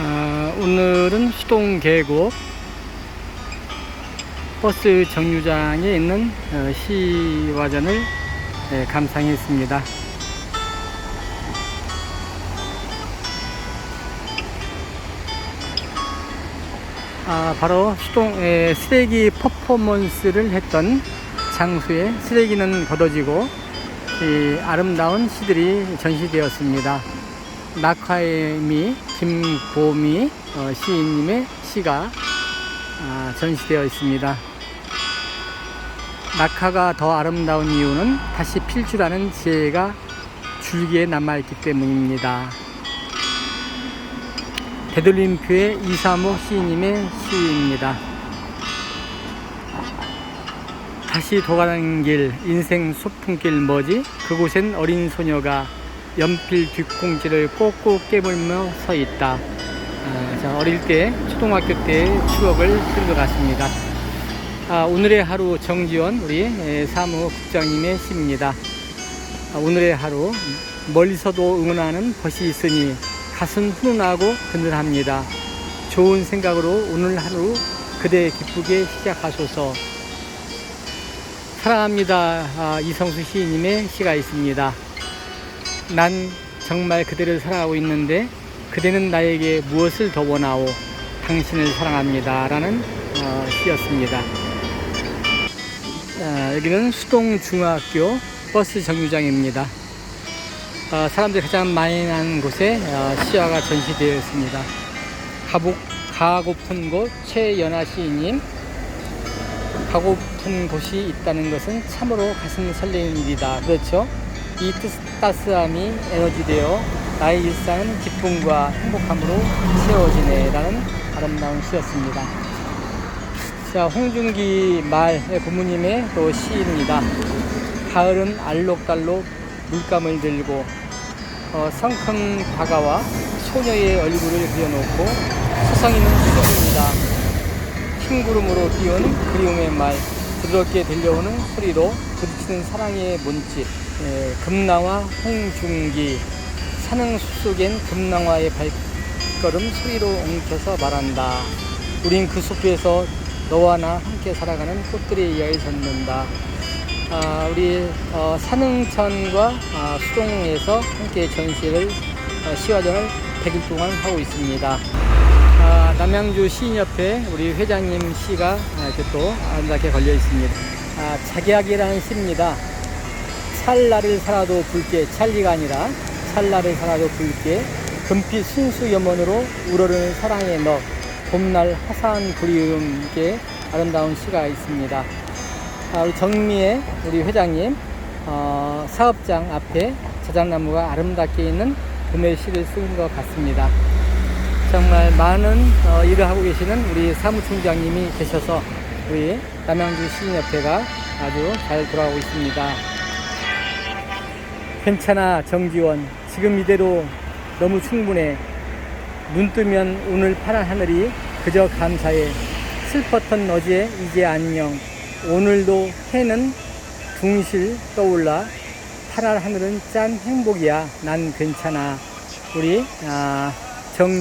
아, 오늘은 수동 계곡 버스 정류장에 있는 어, 시화전을 네, 감상했습니다. 아, 바로 수동 에, 쓰레기 퍼포먼스를 했던 장소에 쓰레기는 걷어지고 이 아름다운 시들이 전시되었습니다. 낙화의미 김보미 어, 시인님의 시가 아, 전시되어 있습니다. 낙하가 더 아름다운 이유는 다시 필 줄 아는 지혜가 줄기에 남아있기 때문입니다. 되돌림표의 이사목 시인님의 시입니다. 다시 도가는 길, 인생 소풍길 뭐지? 그곳엔 어린 소녀가 연필 뒷공지를 꼭꼭 깨물며 서 있다. 아, 자, 어릴 때, 초등학교 때의 추억을 끌어갔습니다. 아, 오늘의 하루 정지원, 우리 에, 사무국장님의 시입니다. 아, 오늘의 하루, 멀리서도 응원하는 벗이 있으니 가슴 훈훈하고 든든합니다. 좋은 생각으로 오늘 하루 그대 기쁘게 시작하소서. 사랑합니다. 아, 이성수 시인님의 시가 있습니다. 난 정말 그대를 사랑하고 있는데 그대는 나에게 무엇을 더 원하오? 당신을 사랑합니다. 라는 어, 시였습니다. 아, 여기는 수동중학교 버스 정류장입니다. 어, 사람들이 가장 많이 나는 곳에 어, 시야가 전시되어 있습니다. 가복, 가고픈 곳 최연아 시인님 가고픈 곳이 있다는 것은 참으로 가슴 설레는 일이다. 그렇죠? 이 뜻- 따스함이 에너지되어 나의 일상은 기쁨과 행복함으로 채워지네. 라는 아름다운 시였습니다. 자, 홍준기 말의 부모님의 또 시입니다. 가을은 알록달록 물감을 들고 어, 성큼 다가와 소녀의 얼굴을 그려놓고 수성이는 수정입니다. 흰 구름으로 띄운 그리움의 말, 부드럽게 들려오는 소리로 부딪히는 사랑의 문집, 예, 금나와 홍중기, 산흥 숲속엔 금나와의 발걸음 소리로 엉켜서 말한다. 우린 그 숲에서 너와 나 함께 살아가는 꽃들의 이야기를 전는다. 아, 우리 어, 산흥천과 아, 수동에서 함께 전시를 어, 시화전을 100일 동안 하고 있습니다. 아, 남양주 시인협회 우리 회장님 시가 아, 이렇게 또 아름답게 걸려 있습니다. 아, 자기약이라는 시입니다. 찰나를 살아도 붉게 찰리가 아니라 찰나를 살아도 붉게 금빛 순수 염원으로 우러르는 사랑의 너 봄날 화사한 그리움께 아름다운 시가 있습니다. 아, 우리 정미의 우리 회장님 어, 사업장 앞에 자작나무가 아름답게 있는 봄의 시를 쓴 것 같습니다. 정말 많은 어, 일을 하고 계시는 우리 사무총장님이 계셔서 우리 남양주 시인협회가 아주 잘 돌아가고 있습니다. 괜찮아 정지원. 지금 이대로 너무 충분해. 눈 뜨면 오늘 파란 하늘이 그저 감사해. 슬펐던 어제 이제 안녕. 오늘도 해는 둥실 떠올라. 파란 하늘은 짠 행복이야. 난 괜찮아. 우리 아,